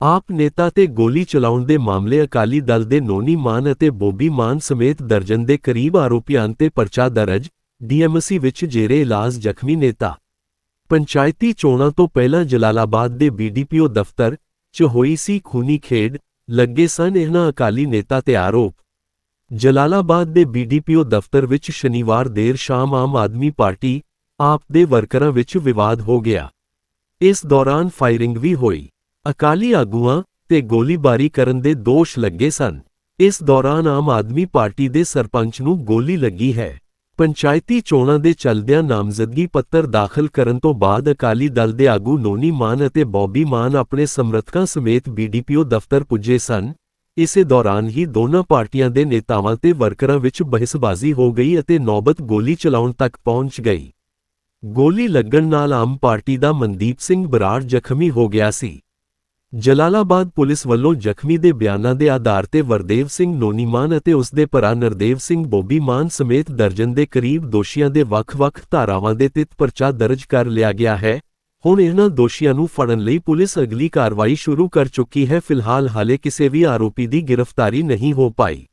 ਆਪ ਨੇਤਾ ਤੇ ਗੋਲੀ ਚਲਾਉਣ ਦੇ ਮਾਮਲੇ ਅਕਾਲੀ ਦਲ ਦੇ ਨੋਨੀ ਮਾਨ ਅਤੇ ਬੋਬੀ ਮਾਨ ਸਮੇਤ ਦਰਜਨ ਦੇ ਕਰੀਬ ਆਰੋਪੀਆਂ ਤੇ ਪਰਚਾ ਦਰਜ, ਡੀਐਮਸੀ ਵਿੱਚ ਜੇਰੇ ਇਲਾਜ ਜ਼ਖਮੀ ਨੇਤਾ। ਪੰਚਾਇਤੀ ਚੋਣਾਂ ਤੋਂ ਪਹਿਲਾਂ ਜਲਾਲਾਬਾਦ ਦੇ ਬੀਡੀਪੀਓ ਦਫ਼ਤਰ 'ਚ ਹੋਈ ਸੀ ਖੂਨੀ ਖੇਡ, ਲੱਗੇ ਸਨ ਇਹਨਾਂ ਅਕਾਲੀ ਨੇਤਾ ਤੇ ਆਰੋਪ। ਜਲਾਲਾਬਾਦ ਦੇ ਬੀਡੀਪੀਓ ਦਫ਼ਤਰ ਵਿੱਚ ਸ਼ਨੀਵਾਰ ਦੇਰ ਸ਼ਾਮ ਆਮ ਆਦਮੀ ਪਾਰਟੀ, ਆਪ ਦੇ ਵਰਕਰਾਂ ਵਿੱਚ ਵਿਵਾਦ ਹੋ ਗਿਆ। ਇਸ ਦੌਰਾਨ ਫਾਇਰਿੰਗ ਵੀ ਹੋਈ। ਅਕਾਲੀ ਆਗੂਆਂ ਤੇ ਗੋਲੀਬਾਰੀ ਕਰਨ ਦੇ ਦੋਸ਼ ਲੱਗੇ ਸਨ। ਇਸ ਦੌਰਾਨ ਆਮ ਆਦਮੀ ਪਾਰਟੀ ਦੇ ਸਰਪੰਚ ਨੂੰ ਗੋਲੀ ਲੱਗੀ ਹੈ। ਪੰਚਾਇਤੀ ਚੋਣਾਂ ਦੇ ਚੱਲਦਿਆਂ ਨਾਮਜ਼ਦਗੀ ਪੱਤਰ ਦਾਖਲ ਕਰਨ ਤੋਂ ਬਾਅਦ ਅਕਾਲੀ ਦਲ ਦੇ ਆਗੂ ਨੋਨੀ ਮਾਨ ਅਤੇ ਬੌਬੀ ਮਾਨ ਆਪਣੇ ਸਮਰਥਕਾਂ ਸਮੇਤ ਬੀਡੀਪੀਓ ਦਫ਼ਤਰ ਪੁੱਜੇ ਸਨ। ਇਸੇ ਦੌਰਾਨ ਹੀ ਦੋਨਾਂ ਪਾਰਟੀਆਂ ਦੇ ਨੇਤਾਵਾਂ ਤੇ ਵਰਕਰਾਂ ਵਿੱਚ ਬਹਿਸਬਾਜ਼ੀ ਹੋ ਗਈ ਅਤੇ ਨੌਬਤ ਗੋਲੀ ਚਲਾਉਣ ਤੱਕ ਪਹੁੰਚ ਗਈ। ਗੋਲੀ ਲੱਗਣ ਨਾਲ ਆਮ ਪਾਰਟੀ ਦਾ ਮਨਦੀਪ ਸਿੰਘ ਬਰਾੜ ਜ਼ਖਮੀ ਹੋ ਗਿਆ ਸੀ। ਜਲਾਲਾਬਾਦ ਪੁਲਿਸ ਵੱਲੋਂ ਜ਼ਖਮੀ ਦੇ ਬਿਆਨਾਂ ਦੇ ਆਧਾਰ ਤੇ ਵਰਦੇਵ ਸਿੰਘ ਨੋਨੀਮਾਨ ਅਤੇ ਉਸ ਦੇ ਭਰਾ ਨਰਦੇਵ ਸਿੰਘ ਬੋਬੀਮਾਨ ਸਮੇਤ ਦਰਜਨ ਦੇ ਕਰੀਬ ਦੋਸ਼ੀਆਂ ਦੇ ਵੱਖ-ਵੱਖ ਧਾਰਾਵਾਂ ਦੇ ਤਿਤ ਪਰਚਾ ਦਰਜ ਕਰ ਲਿਆ ਗਿਆ ਹੈ। ਹੁਣ ਇਹਨਾਂ ਦੋਸ਼ੀਆਂ ਨੂੰ ਫੜਨ ਲਈ ਪੁਲਿਸ ਅਗਲੀ ਕਾਰਵਾਈ ਸ਼ੁਰੂ ਕਰ ਚੁੱਕੀ ਹੈ। ਫਿਲਹਾਲ ਹਾਲੇ ਕਿਸੇ ਵੀ ਆਰੋਪੀ ਦੀ ਗ੍ਰਿਫਤਾਰੀ ਨਹੀਂ ਹੋ ਪਾਈ।